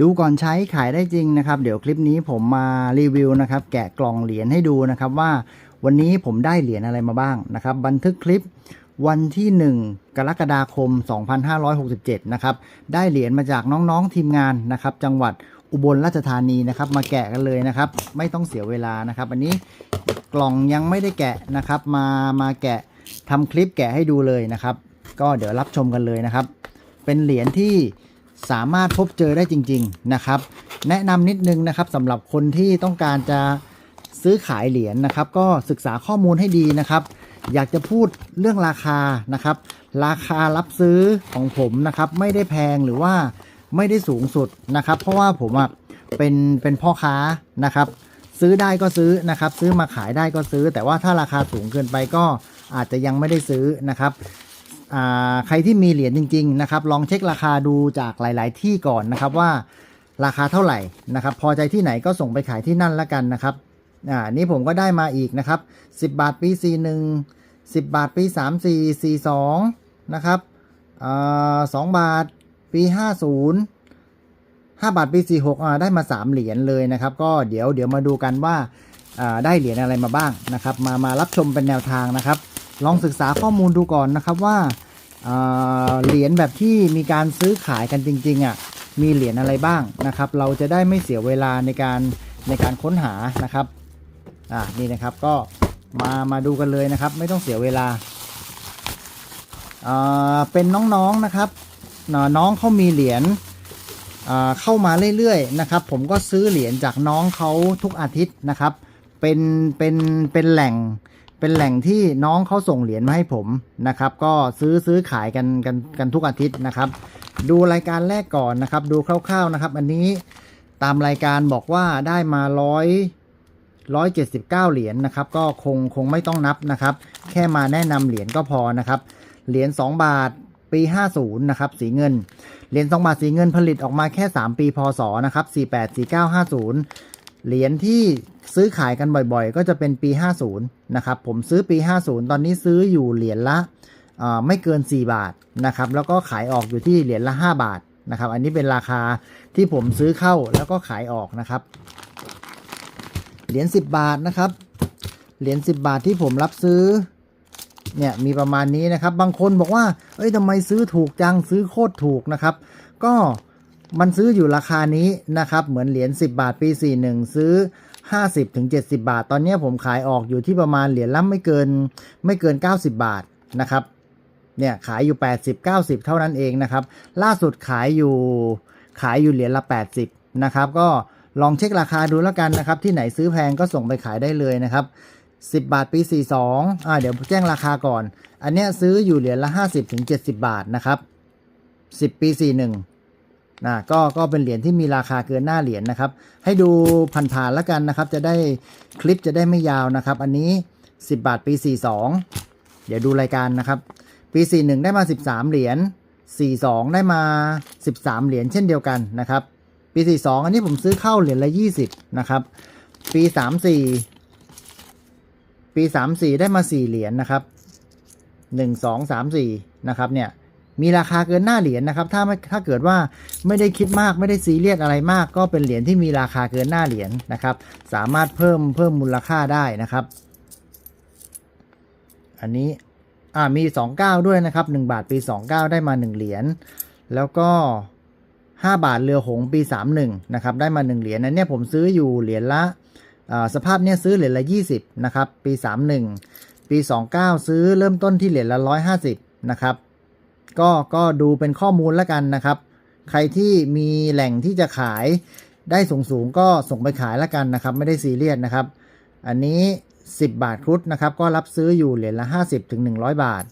ดูก่อนใช้ขายได้จริงนะครับ เดี๋ยวคลิปนี้ผมมารีวิวนะครับ แกะกล่องเหรียญให้ดูนะครับว่าวันนี้ผมได้เหรียญอะไรมาบ้างนะครับ บันทึกคลิปวันที่ 1 กรกฎาคม 2567 นะครับ ได้เหรียญมาจากน้องๆทีมงานนะครับ จังหวัดอุบลราชธานีนะครับ มาแกะกันเลยนะครับ ไม่ต้องเสียเวลานะครับ อันนี้กล่องยังไม่ได้แกะนะครับ มามาแกะทำคลิปแกะให้ดูเลยนะครับ ก็เดี๋ยวรับชมกันเลยนะครับ เป็นเหรียญที่ สามารถพบเจอได้จริง ๆนะครับ แนะนำนิดนึงนะครับสำหรับคนที่ต้องการจะซื้อขายเหรียญนะครับ ก็ศึกษาข้อมูลให้ดีนะครับ อยากจะพูดเรื่องราคานะครับ ราคารับซื้อของผมนะครับ ไม่ได้แพงหรือว่าไม่ได้สูงสุดนะครับ เพราะว่าผมเป็นเป็นพ่อค้านะครับ ซื้อได้ก็ซื้อนะครับ ซื้อมาขายได้ก็ซื้อ แต่ว่าถ้าราคาสูงเกินไปก็อาจจะยังไม่ได้ซื้อนะครับ ใครที่มีเหรียญจริง ๆ นะครับ ลองเช็คราคาดูจากหลาย ๆ ที่ก่อนนะครับว่าราคาเท่าไหร่นะครับ พอใจที่ไหนก็ส่งไปขายที่นั่นละกันนะครับอ่านี่ผมก็ได้มาอีกนะครับ 10 บาทปี 41 10 บาทปี 34 42 นะครับอ่า2บาทปี 50 5 บาทปี 46อ่าได้มา 3 เหรียญเลยนะครับ ก็เดี๋ยวเดี๋ยวมาดูกันว่าอ่าได้เหรียญอะไรมาบ้างนะครับ มามารับชมเป็นแนวทางนะครับ ลองศึกษาข้อมูลดูก่อนนะครับว่าเหรียญแบบที่มีการซื้อขายกันจริงๆอะมีเหรียญอะไรบ้างนะครับ เราจะได้ไม่เสียเวลาในการในการค้นหานะครับอ่านี่นะครับก็มามาดูกันเลยนะครับ ไม่ต้องเสียเวลาเป็นน้องๆนะครับน้องเขามีเหรียญเข้ามาเรื่อยๆนะครับ ผมก็ซื้อเหรียญจากน้องเขาทุกอาทิตย์นะครับ เป็นเป็นเป็นแหล่ง เป็นแหล่งที่น้องเขาส่งเหรียญมาให้ผมนะครับ ก็ซื้อซื้อขายกันกันกันทุกอาทิตย์นะครับ ดูรายการแรกก่อนนะครับ ดูคร่าวๆนะครับ อันนี้ตามรายการบอกว่าได้มาร้อยร้อยเจ็ดสิบเก้าเหรียญนะครับ ก็คงคงไม่ต้องนับนะครับ แค่มาแนะนำเหรียญก็พอนะครับ เหรียญ2บาทปี 50 นะครับ สีเงิน เหรียญ2บาทสีเงินผลิตออกมาแค่ 3 ปี พศ นะครับ 48 49 50 เหรียญที่ ซื้อขายกันบ่อยๆ ก็จะเป็นปี 50 นะครับ ผมซื้อปี 50 ตอนนี้ซื้ออยู่เหรียญละไม่เกิน 4 บาทนะครับ แล้วก็ขายออกอยู่ที่เหรียญละ 5 บาทนะครับ อันนี้เป็นราคาที่ผมซื้อเข้าแล้วก็ขายออกนะครับ เหรียญ10 บาทนะครับ เหรียญ10 บาทที่ผมรับซื้อเนี่ยมีประมาณนี้นะครับ บางคนบอกว่า เอ้ยทำไมซื้อถูกจังซื้อโคตรถูกนะครับ ก็มันซื้ออยู่ราคานี้นะครับ เหมือนเหรียญ10 บาทปี 41 ซื้อ 50ถึง70 บาท ตอนนี้ผมขายออกอยู่ที่ประมาณเหรียญละไม่เกินไม่เกิน 90 บาทนะครับเนี่ยขายอยู่ 80 90 เท่านั้นเองนะครับ ล่าสุดขายอยู่ขายอยู่เหรียญละ 80 นะครับ ก็ลองเช็คราคาดูแล้วกันนะครับ ที่ไหนซื้อแพงก็ส่งไปขายได้เลยนะครับ 10 บาทปี 42อ่าเดี๋ยวแจ้งราคาก่อน อันเนี้ยซื้ออยู่เหรียญละ 50ถึง70 บาทนะครับ 10 ปี 41 นะก็ก็เป็นเหรียญที่มีราคาเกินหน้าเหรียญนะครับ ให้ดูผ่านๆแล้วกันนะครับ จะได้คลิปจะได้ไม่ยาวนะครับ อันนี้ 10 บาทปี 42 เดี๋ยวดูรายการนะครับ ปี 41 ได้มา 13 เหรียญ42 ได้มา 13 เหรียญเช่นเดียวกันนะครับ ปี 42 อันนี้ผมซื้อเข้าเหรียญละ 20 นะครับ ปี 34 ปี 34 ได้มา 4 เหรียญนะครับ 1 2 3 4 นะครับเนี่ย มีราคาเกินหน้าเหรียญนะครับ ถ้าไม่ถ้าเกิดว่าไม่ได้คิดมากไม่ได้ซีเรียสอะไรมาก ก็เป็นเหรียญที่มีราคาเกินหน้าเหรียญนะครับ สามารถเพิ่มเพิ่มมูลค่าได้นะครับ อันนี้อ่ามี 29 ด้วยนะครับ 1 บาทปี 29 ได้มา 1 เหรียญแล้วก็ 5 บาทเรือหงส์ปี 31นะครับได้มา 1 เหรียญอันเนี้ยผมซื้ออยู่เหรียญละอ่าสภาพเนี้ยซื้อเหรียญละ 20นะครับปี 31 ปี 29 ซื้อเริ่มต้นที่เหรียญละ 150นะครับ ก็ก็ดูเป็นข้อมูลแล้วกันนะครับ ใครที่มีแหล่งที่จะขายได้สูงสูงๆก็ส่งไปขายแล้วกันนะครับ ไม่ได้ซีเรียสนะครับ อันนี้ 10 บาทครุฑนะครับ ก็รับซื้ออยู่เหรียญละ50ถึง100 บาท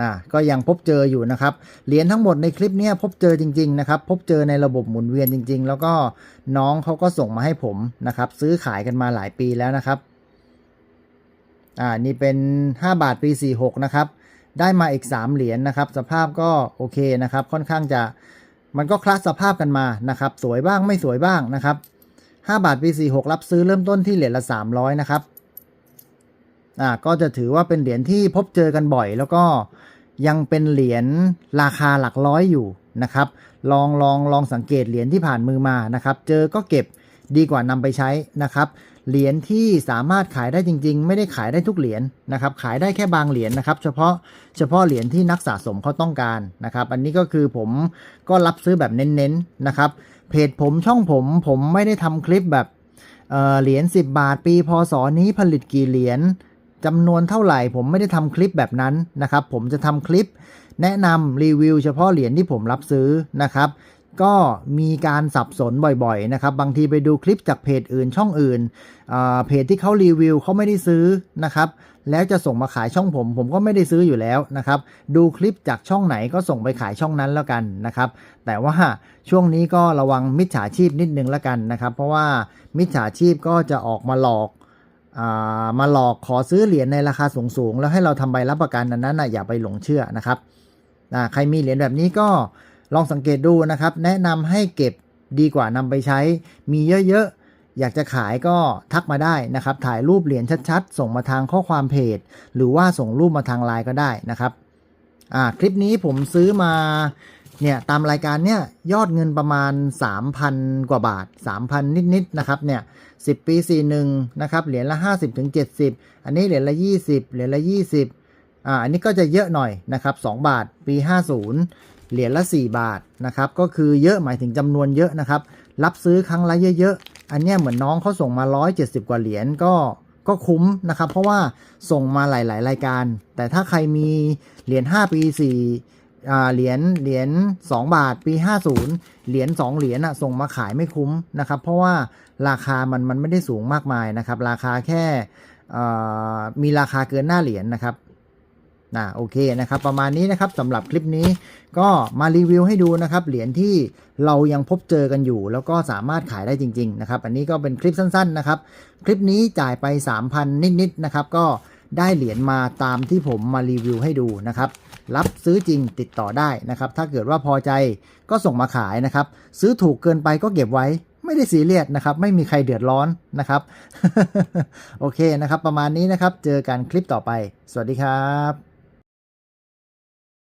อ่าก็ยังพบเจออยู่นะครับ เหรียญทั้งหมดในคลิปนี้พบเจอจริงๆนะครับ พบเจอในระบบหมุนเวียนจริง ๆ แล้วก็น้องเขาก็ส่งมาให้ผมนะครับ ซื้อขายกันมาหลายปีแล้วนะครับอ่านี่เป็น 5 บาทปี 46 นะครับ ได้มาอีก 3 เหรียญนะครับ สภาพก็โอเคนะครับ ค่อนข้างจะมันก็คละสภาพกันมานะครับ สวยบ้างไม่สวยบ้างนะครับ5บาทปี46รับซื้อเริ่มต้นที่เหรียญละ 300 นะครับอ่าก็จะถือว่าเป็นเหรียญที่พบเจอกันบ่อย แล้วก็ยังเป็นเหรียญราคาหลักร้อยอยู่นะครับ ลองลองลองสังเกตเหรียญที่ผ่านมือมานะครับ เจอก็เก็บดีกว่านำไปใช้นะครับ เหรียญที่สามารถขายได้จริง ๆ ไม่ได้ขายได้ทุกเหรียญนะครับ ขายได้แค่บางเหรียญนะครับ เฉพาะเฉพาะเหรียญที่นักสะสมเขาต้องการนะครับ อันนี้ก็คือผมก็รับซื้อแบบเน้นๆนะครับ เพจผมช่องผมผมไม่ได้ทำคลิปแบบเออเหรียญ10 บาท ปีพศนี้ผลิตกี่เหรียญจำนวนเท่าไหร่ผมไม่ได้ทำคลิปแบบนั้นนะครับ ผมจะทำคลิปแนะนำรีวิวเฉพาะเหรียญที่ผมรับซื้อนะครับ ก็มีการสับสนบ่อยๆนะครับ บางทีไปดูคลิปจากเพจอื่นช่องอื่นเพจที่เขารีวิวเขาไม่ได้ซื้อนะครับ แล้วจะส่งมาขายช่องผม ผมก็ไม่ได้ซื้ออยู่แล้วนะครับ ดูคลิปจากช่องไหนก็ส่งไปขายช่องนั้นแล้วกันนะครับ แต่ว่าช่วงนี้ก็ระวังมิจฉาชีพนิดนึงแล้วกันนะครับ เพราะว่ามิจฉาชีพก็จะออกมาหลอกอมาหลอกขอซื้อเหรียญในราคาสูงๆ แล้วให้เราทำใบรับประกันนั้นนะอย่าไปหลงเชื่อนะครับใครมีเหรียญแบบนี้ก็ ลองสังเกตดูนะครับ แนะนำให้เก็บดีกว่านำไปใช้ มีเยอะๆ อยากจะขายก็ทักมาได้นะครับ ถ่ายรูปเหรียญชัดๆ ส่งมาทางข้อความเพจ หรือว่าส่งรูปมาทางไลน์ก็ได้นะครับอ่าคลิปนี้ผมซื้อมาเนี่ยตามรายการเนี่ยยอดเงินประมาณ 3,000 กว่าบาท 3,000 นิดๆนะครับเนี่ย10 ปี 41 นะครับเหรียญละ 50ถึง70 อันนี้เหรียญละ 20 เหรียญละ 20อ่าอันนี้ก็จะเยอะหน่อยนะครับ 2 บาทปี 50 เหรียญละ 4 บาทนะครับ ก็คือเยอะหมายถึงจำนวนเยอะนะครับ รับซื้อครั้งละเยอะๆ อันเนี้ยเหมือนน้องเขาส่งมา 170 กว่าเหรียญก็ก็คุ้มนะครับ เพราะว่าส่งมาหลาย ๆ รายการ แต่ถ้าใครมีเหรียญ5ปี4อ่เหรียญเหรียญ2บาทปี 50 เหรียญ2เหรียญอะส่งมาขายไม่คุ้มนะครับ เพราะว่าราคามันมันไม่ได้สูงมากมายนะครับ ราคาแค่มีราคาเกินหน้าเหรียญนะครับ นะโอเคนะครับประมาณนี้นะครับสำหรับคลิปนี้ก็มารีวิวให้ดูนะครับเหรียญที่เรายังพบเจอกันอยู่ แล้วก็สามารถขายได้จริงๆนะครับอันนี้ก็เป็นคลิปสั้นๆนะครับคลิปนี้จ่ายไป 3,000 นิดๆนะครับก็ได้เหรียญมาตามที่ผมมารีวิวให้ดูนะครับรับซื้อจริงติดต่อได้นะครับถ้าเกิดว่าพอใจก็ส่งมาขายนะครับซื้อถูกเกินไปก็เก็บไว้ไม่ได้ซีเรียสนะครับ ไม่มีใครเดือดร้อนนะครับ โอเคนะครับ ประมาณนี้นะครับ เจอกันคลิปต่อไป สวัสดีครับ